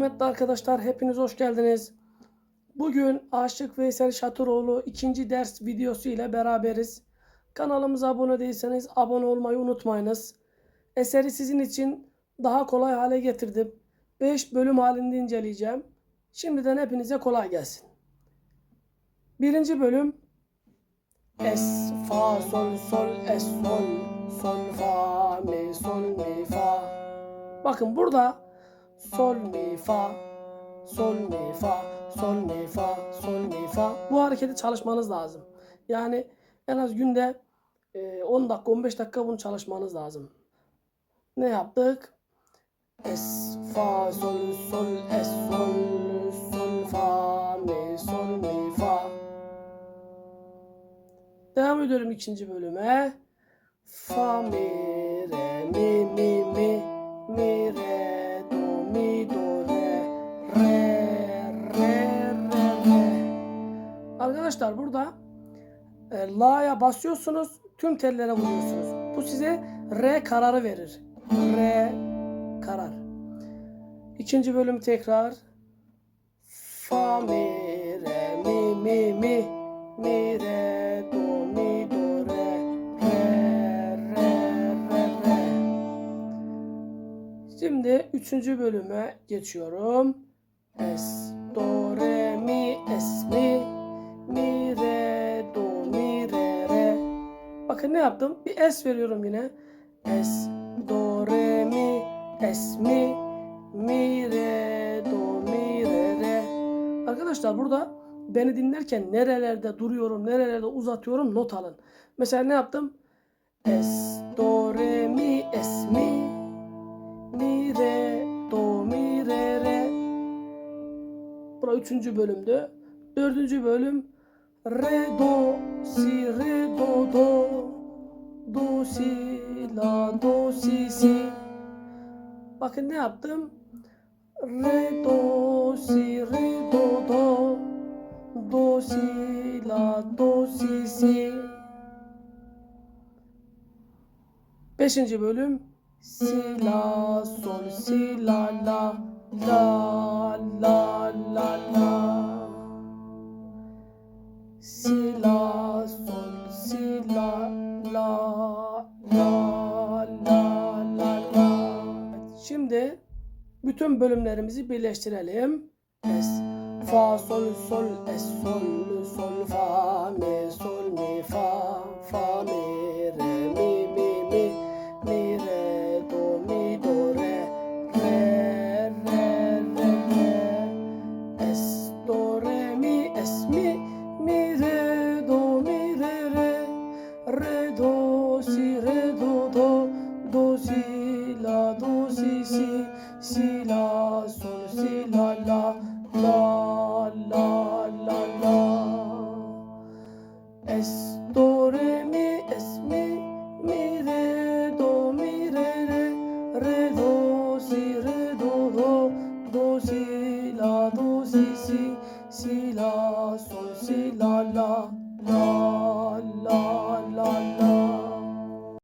arkadaşlar, hepiniz hoş geldiniz. Bugün Aşık Veysel Şatıroğlu ikinci ders videosu ile beraberiz. Kanalımıza abone değilseniz abone olmayı unutmayınız. Eseri sizin için daha kolay hale getirdim. 5 bölüm halinde inceleyeceğim. Şimdiden hepinize kolay gelsin. Birinci bölüm Es, fa, sol, sol, es, sol, sol, fa, mi, sol, mi, fa. Bakın burada sol, mi, fa, sol, mi, fa, sol, mi, fa, sol, mi, fa. Bu hareketi çalışmanız lazım. Yani en az günde e, 10 dakika, 15 dakika bunu çalışmanız lazım. Ne yaptık? Es, fa, sol, sol, es, sol, sol, fa, mi, sol, mi, fa. Devam ediyorum ikinci bölüme. Fa, mi, re, mi, mi, mi, mi, re, Arkadaşlar burada e, la'ya basıyorsunuz, tüm tellere vuruyorsunuz. Bu size re kararı verir. Re karar. İkinci bölüm tekrar. Fa, mi, re, mi, mi, mi, mi, re, do, mi, do, re, re, re, re, re. Şimdi üçüncü bölüme geçiyorum. Es, yaptım? Bir es veriyorum yine. Es, do, re, mi, es, mi, mi, re, do, mi, re, re. Arkadaşlar burada beni dinlerken nerelerde duruyorum, nerelerde uzatıyorum not alın. Mesela ne yaptım? Es, do, re, mi, es, mi, mi, re, do, mi, re, re. Bura üçüncü bölümdü. Dördüncü bölüm re, do, si, re, do, do, do, si, la, do, si, si. Bakın ne yaptım? Re, do, si, re, do, do, do, si, la, do, si, si. Beşinci bölüm Si, la, sol, si, la, la, la, la. Bütün bölümlerimizi birleştirelim. Es, fa, sol, sol, es, sol, sol, fa, mi, sol, mi, fa, la, sol, si, la, la, la, la, la, la. Es, do, re, mi, es, mi, mi, re, do, mi, re, re, re, do, si, re, do, do, do, si, la, do, si, si, si, la, sol, si, la, la,